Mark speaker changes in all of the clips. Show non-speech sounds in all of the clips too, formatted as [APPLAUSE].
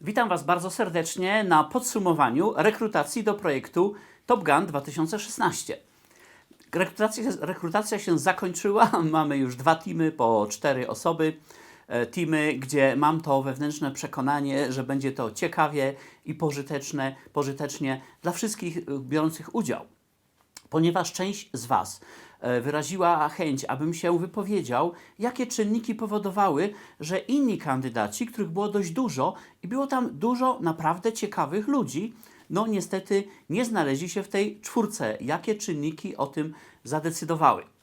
Speaker 1: Witam Was bardzo serdecznie na podsumowaniu rekrutacji do projektu Top Gun 2016. Rekrutacja, rekrutacja się zakończyła. [LAUGHS] Mamy już dwa teamy po cztery osoby. E, Teamy, gdzie mam to wewnętrzne przekonanie, że będzie to ciekawie i pożyteczne, pożytecznie dla wszystkich e, biorących udział ponieważ część z Was wyraziła chęć, abym się wypowiedział, jakie czynniki powodowały, że inni kandydaci, których było dość dużo i było tam dużo naprawdę ciekawych ludzi, no niestety nie znaleźli się w tej czwórce. Jakie czynniki o tym zadecydowały?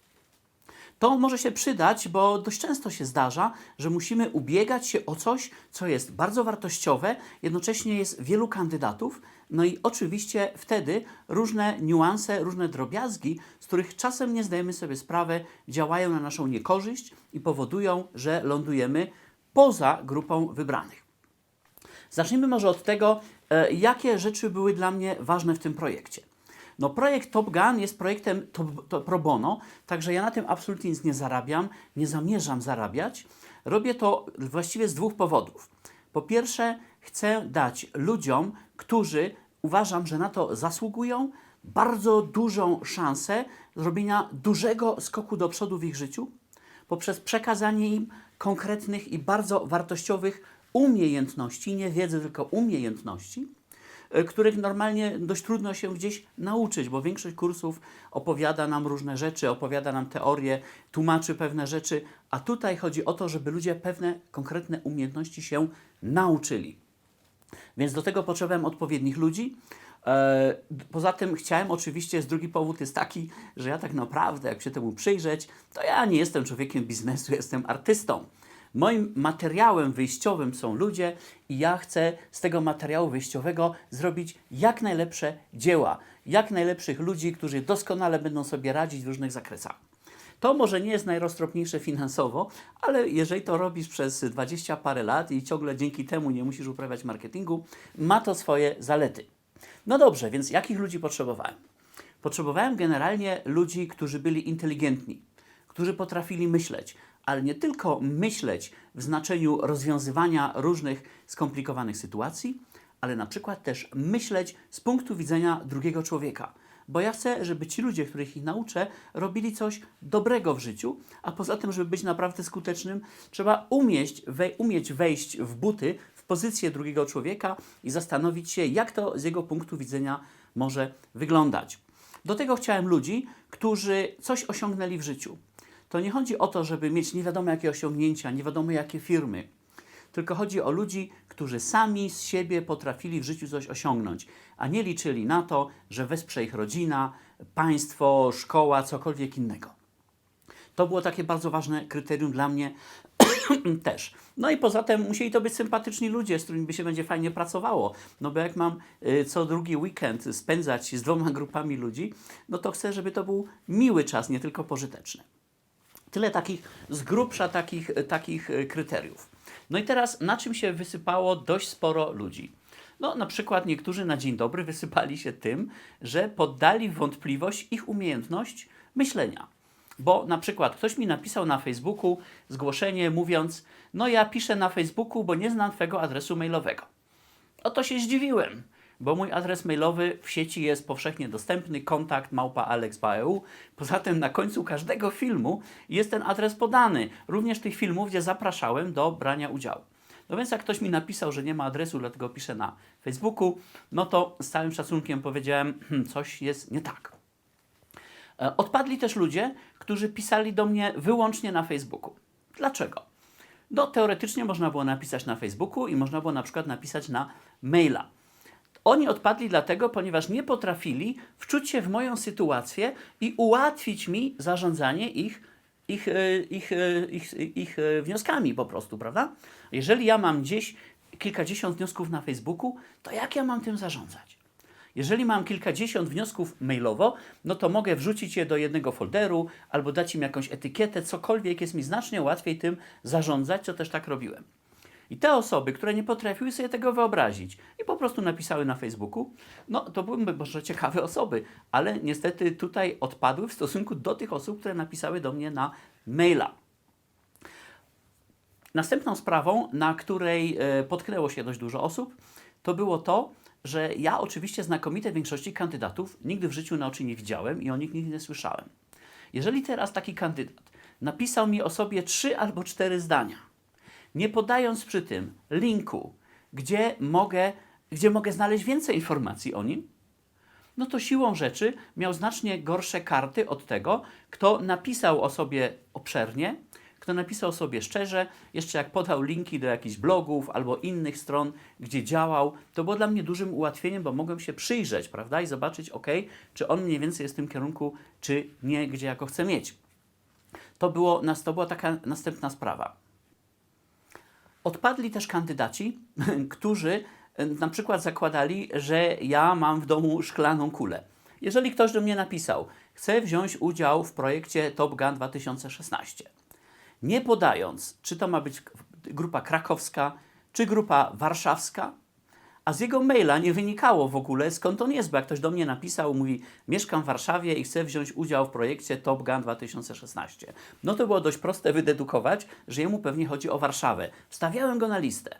Speaker 1: To może się przydać, bo dość często się zdarza, że musimy ubiegać się o coś, co jest bardzo wartościowe, jednocześnie jest wielu kandydatów, no i oczywiście wtedy różne niuanse, różne drobiazgi, z których czasem nie zdajemy sobie sprawy, działają na naszą niekorzyść i powodują, że lądujemy poza grupą wybranych. Zacznijmy może od tego, e, jakie rzeczy były dla mnie ważne w tym projekcie. No, projekt Top Gun jest projektem to, to pro bono, także ja na tym absolutnie nic nie zarabiam, nie zamierzam zarabiać. Robię to właściwie z dwóch powodów. Po pierwsze, chcę dać ludziom, którzy uważam, że na to zasługują, bardzo dużą szansę zrobienia dużego skoku do przodu w ich życiu poprzez przekazanie im konkretnych i bardzo wartościowych umiejętności, nie wiedzy, tylko umiejętności, których normalnie dość trudno się gdzieś nauczyć, bo większość kursów opowiada nam różne rzeczy, opowiada nam teorie, tłumaczy pewne rzeczy, a tutaj chodzi o to, żeby ludzie pewne konkretne umiejętności się nauczyli. Więc do tego potrzebowałem odpowiednich ludzi. E, Poza tym chciałem oczywiście, z drugi powód jest taki, że ja tak naprawdę, jak się temu przyjrzeć, to ja nie jestem człowiekiem biznesu, [LAUGHS] jestem artystą. Moim materiałem wyjściowym są ludzie i ja chcę z tego materiału wyjściowego zrobić jak najlepsze dzieła, jak najlepszych ludzi, którzy doskonale będą sobie radzić w różnych zakresach. To może nie jest najroztropniejsze finansowo, ale jeżeli to robisz przez 20 parę lat i ciągle dzięki temu nie musisz uprawiać marketingu, ma to swoje zalety. No dobrze, więc jakich ludzi potrzebowałem? Potrzebowałem generalnie ludzi, którzy byli inteligentni, którzy potrafili myśleć, ale nie tylko myśleć w znaczeniu rozwiązywania różnych skomplikowanych sytuacji, ale na przykład też myśleć z punktu widzenia drugiego człowieka. Bo ja chcę, żeby ci ludzie, których ich nauczę, robili coś dobrego w życiu, a poza tym, żeby być naprawdę skutecznym, trzeba umieć, umieć wejść w buty, w pozycję drugiego człowieka i zastanowić się, jak to z jego punktu widzenia może wyglądać. Do tego chciałem ludzi, którzy coś osiągnęli w życiu. To nie chodzi o to, żeby mieć nie wiadomo jakie osiągnięcia, nie wiadomo jakie firmy, tylko chodzi o ludzi, którzy sami z siebie potrafili w życiu coś osiągnąć, a nie liczyli na to, że wesprze ich rodzina, państwo, szkoła, cokolwiek innego. To było takie bardzo ważne kryterium dla mnie [CLEARS THROAT] też. No i poza tym musieli to być sympatyczni ludzie, z którymi by się będzie fajnie pracowało. No bo jak mam y, co drugi weekend spędzać z dwoma grupami ludzi, no to chcę, żeby to był miły czas, nie tylko pożyteczny. Tyle takich, z grubsza takich, takich e, kryteriów. No i teraz na czym się wysypało dość sporo ludzi? No na przykład niektórzy na dzień dobry wysypali się tym, że poddali wątpliwość ich umiejętność myślenia. Bo na przykład ktoś mi napisał na Facebooku zgłoszenie mówiąc, no ja piszę na Facebooku, bo nie znam Twojego adresu mailowego. Oto się zdziwiłem, bo mój adres mailowy w sieci jest powszechnie dostępny, kontakt małpa alex.eu. Poza tym na końcu każdego filmu jest ten adres podany, również tych filmów, gdzie zapraszałem do brania udziału. No więc jak ktoś mi napisał, że nie ma adresu, dlatego piszę na Facebooku, no to z całym szacunkiem powiedziałem, "Hmm, coś jest nie tak. E, Odpadli też ludzie, którzy pisali do mnie wyłącznie na Facebooku. Dlaczego? No, teoretycznie można było napisać na Facebooku i można było na przykład napisać na maila. Oni odpadli dlatego, ponieważ nie potrafili wczuć się w moją sytuację i ułatwić mi zarządzanie ich, ich, e, ich, e, ich, ich e, wnioskami po prostu, prawda? Jeżeli ja mam gdzieś kilkadziesiąt wniosków na Facebooku, to jak ja mam tym zarządzać? Jeżeli mam kilkadziesiąt wniosków mailowo, no to mogę wrzucić je do jednego folderu albo dać im jakąś etykietę, cokolwiek jest mi znacznie łatwiej tym zarządzać, co też tak robiłem. I te osoby, które nie potrafiły sobie tego wyobrazić i po prostu napisały na Facebooku, no to byłyby może ciekawe [LAUGHS] osoby, ale niestety tutaj odpadły w stosunku do tych osób, które napisały do mnie na maila. Następną sprawą, na której e, potknęło się dość dużo osób, to było to, że ja oczywiście znakomitej większości kandydatów nigdy w życiu na oczy nie widziałem i o nich nigdy nie słyszałem. Jeżeli teraz taki kandydat napisał mi o sobie trzy albo cztery zdania, nie podając przy tym linku, gdzie mogę, gdzie mogę znaleźć więcej informacji o nim, no to siłą rzeczy miał znacznie gorsze karty od tego, kto napisał o sobie obszernie, kto napisał o sobie szczerze, jeszcze jak podał linki do jakichś blogów albo innych stron, gdzie działał, to było dla mnie dużym ułatwieniem, bo mogłem się przyjrzeć, prawda, i zobaczyć, ok, czy on mniej więcej jest w tym kierunku, czy nie, gdzie ja go chcę mieć. To, było, to była taka następna sprawa. Odpadli też kandydaci, [LAUGHS] którzy e, na przykład zakładali, że ja mam w domu szklaną kulę. Jeżeli ktoś do mnie napisał, chcę wziąć udział w projekcie Top Gun 2016, nie podając, czy to ma być grupa krakowska, czy grupa warszawska, a z jego maila nie wynikało w ogóle skąd on jest, bo jak ktoś do mnie napisał, mówi mieszkam w Warszawie i chcę wziąć udział w projekcie Top Gun 2016. No to było dość proste wydedukować, że jemu pewnie chodzi o Warszawę. Wstawiałem go na listę.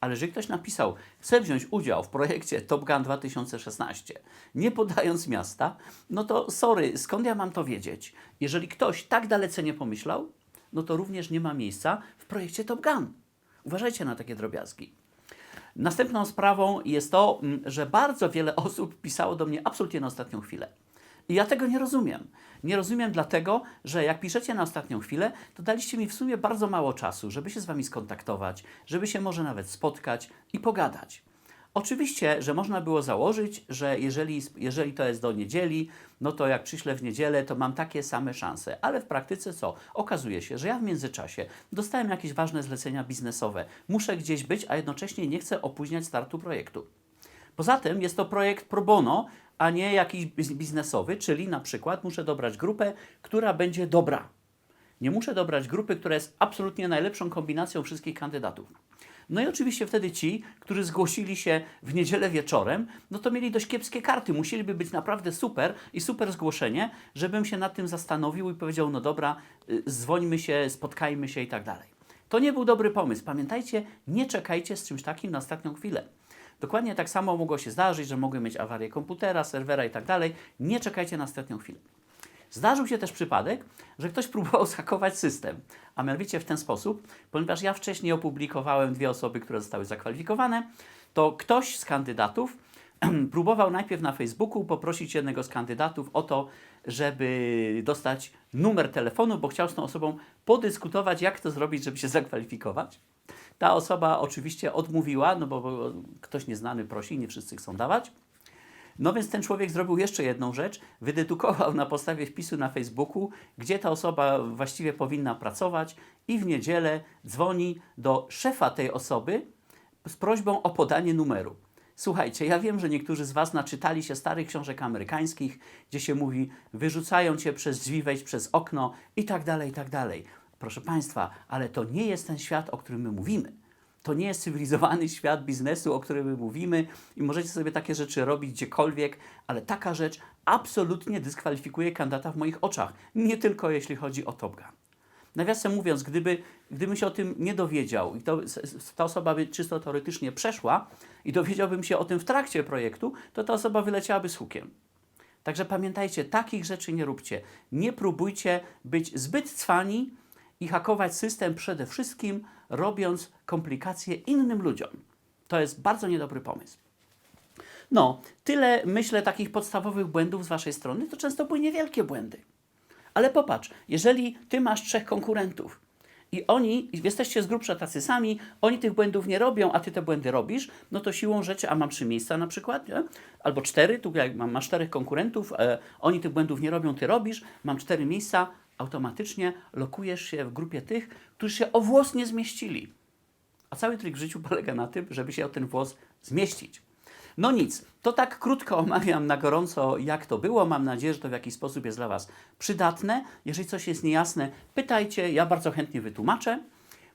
Speaker 1: Ale jeżeli ktoś napisał, chcę wziąć udział w projekcie Top Gun 2016, nie podając miasta, no to sorry, skąd ja mam to wiedzieć? Jeżeli ktoś tak dalece nie pomyślał, no to również nie ma miejsca w projekcie Top Gun. Uważajcie na takie drobiazgi. Następną sprawą jest to, mm, że bardzo wiele [LAUGHS] osób pisało do mnie absolutnie na ostatnią chwilę. I ja tego nie rozumiem. Nie rozumiem dlatego, że jak piszecie na ostatnią chwilę, to daliście mi w sumie bardzo mało czasu, żeby się z Wami skontaktować, żeby się może nawet spotkać i pogadać. Oczywiście, że można było założyć, że jeżeli, jeżeli to jest do niedzieli, no to jak przyślę w niedzielę, to mam takie same szanse. Ale w praktyce co? Okazuje się, że ja w międzyczasie dostałem jakieś ważne zlecenia biznesowe. Muszę gdzieś być, a jednocześnie nie chcę opóźniać startu projektu. Poza tym jest to projekt pro bono, a nie jakiś biz- biznesowy, czyli na przykład muszę dobrać grupę, która będzie dobra. Nie muszę dobrać grupy, która jest absolutnie najlepszą kombinacją wszystkich kandydatów. No i oczywiście wtedy ci, którzy zgłosili się w niedzielę wieczorem, no to mieli dość kiepskie karty. Musieliby być naprawdę super i super zgłoszenie, żebym się nad tym zastanowił i powiedział, no dobra, y, dzwońmy się, spotkajmy się i tak dalej. To nie był dobry pomysł. Pamiętajcie, nie czekajcie z czymś takim na ostatnią chwilę. Dokładnie tak samo mogło się zdarzyć, że mogły mieć awarię komputera, serwera i tak dalej. Nie czekajcie na ostatnią chwilę. Zdarzył się też przypadek, że ktoś próbował [LAUGHS] zhakować system, a mianowicie w ten sposób, ponieważ ja wcześniej opublikowałem dwie osoby, które zostały zakwalifikowane, to ktoś z kandydatów [CLEARS THROAT] próbował najpierw na Facebooku poprosić jednego z kandydatów o to, żeby dostać numer telefonu, bo chciał z tą osobą podyskutować, jak to zrobić, żeby się [LAUGHS] zakwalifikować. Ta osoba oczywiście odmówiła, no bo ktoś nieznany prosi, nie wszyscy chcą dawać. No więc ten człowiek zrobił jeszcze jedną rzecz, wydedukował na podstawie wpisu na Facebooku, gdzie ta osoba właściwie powinna pracować i w niedzielę dzwoni do szefa tej osoby z prośbą o podanie numeru. Słuchajcie, ja wiem, że niektórzy z Was naczytali się starych książek amerykańskich, gdzie się mówi, wyrzucają Cię przez drzwi, wejść przez okno i tak dalej, i tak dalej. Proszę Państwa, ale to nie jest ten świat, o którym my mówimy. To nie jest cywilizowany świat biznesu, o którym my mówimy i możecie sobie takie rzeczy robić gdziekolwiek, ale taka rzecz absolutnie dyskwalifikuje kandydata w moich oczach. Nie tylko jeśli chodzi o Top Gun. Nawiasem mówiąc, gdyby, gdybym się o tym nie dowiedział i to, ta osoba by czysto teoretycznie przeszła i dowiedziałbym się o tym w trakcie projektu, to ta osoba wyleciałaby z hukiem. Także pamiętajcie, takich rzeczy nie róbcie. Nie próbujcie być zbyt cwani i hakować system przede wszystkim, robiąc komplikacje innym ludziom. To jest bardzo niedobry pomysł. No, tyle myślę takich podstawowych błędów z Waszej strony. To często były niewielkie błędy. Ale popatrz, jeżeli Ty masz trzech konkurentów i oni, jesteście z grubsza tacy sami, oni tych błędów nie robią, a Ty te błędy robisz, no to siłą rzeczy, a mam trzy miejsca na przykład, nie? albo cztery, tu jak mam, masz czterech konkurentów, e, oni tych błędów nie robią, Ty robisz, mam cztery miejsca, automatycznie lokujesz się w grupie tych, którzy się o włos nie zmieścili. A cały trik w życiu polega na tym, żeby się o ten włos zmieścić. No nic, to tak krótko omawiam na gorąco, jak to było. Mam nadzieję, że to w jakiś sposób jest dla Was przydatne. Jeżeli coś jest niejasne, pytajcie, ja bardzo chętnie wytłumaczę.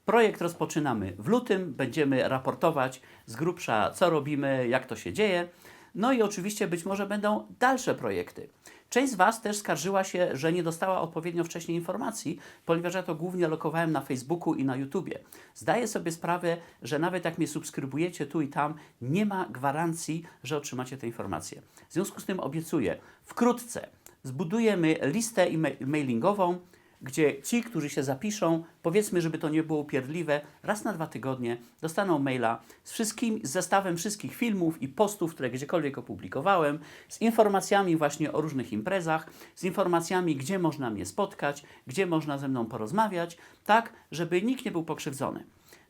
Speaker 1: Projekt rozpoczynamy w lutym, będziemy raportować z grubsza, co robimy, jak to się dzieje. No i oczywiście być może będą dalsze projekty. Część z Was też skarżyła się, że nie dostała odpowiednio wcześniej informacji, ponieważ ja to głównie lokowałem na Facebooku i na YouTubie. Zdaję sobie sprawę, że nawet jak mnie subskrybujecie tu i tam, nie ma gwarancji, że otrzymacie te informacje. W związku z tym obiecuję, wkrótce zbudujemy listę e-mail- mailingową, gdzie ci, którzy się zapiszą, powiedzmy, żeby to nie było upierdliwe, raz na dwa tygodnie dostaną maila z wszystkim, z zestawem wszystkich filmów i postów, które gdziekolwiek opublikowałem, z informacjami właśnie o różnych imprezach, z informacjami, gdzie można mnie spotkać, gdzie można ze mną porozmawiać, tak, żeby nikt nie był pokrzywdzony.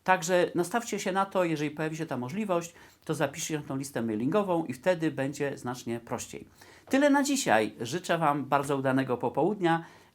Speaker 1: Także nastawcie się na to, jeżeli pojawi się ta możliwość, to zapiszcie się na tą listę mailingową i wtedy będzie znacznie prościej. Tyle na dzisiaj. Życzę Wam bardzo udanego popołudnia